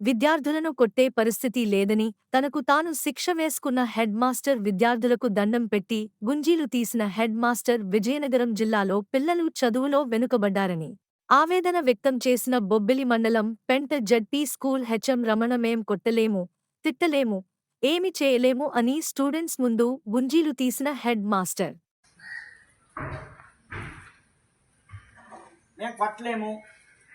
విద్యార్థులను కొట్టే పరిస్థితి లేదని తనకు తాను శిక్ష వేసుకున్న హెడ్ మాస్టర్ విద్యార్థులకు దండం పెట్టి గుంజీలు తీసిన హెడ్ మాస్టర్ విజయనగరం జిల్లాలో పిల్లలు చదువులో వెనుకబడ్డారని ఆవేదన వ్యక్తం చేసిన బొబ్బిలి మండలం Penta ZP school HM Ramana మేం కొట్టలేము తిట్టలేము ఏమి చేయలేము అని స్టూడెంట్స్ ముందు గుంజీలు తీసిన హెడ్ మాస్టర్. మేము కొట్టలేము.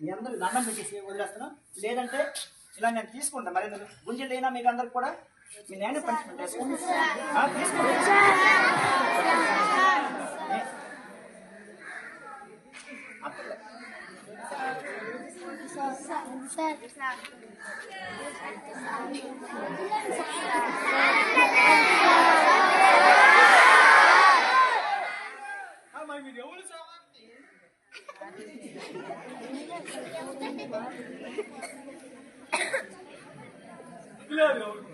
మీ అందరూ అందరికి దండం పెట్టేసి వదిలేస్తున్నాం. లేదంటే ఇలా నేను తీసుకుంటాను మరి గుంజలు లేనా మీకు అందరికి కూడా? మీ నేను పనిష్మెంట్ వేసుకోండి. మరి మీరు ఎవరు Claro.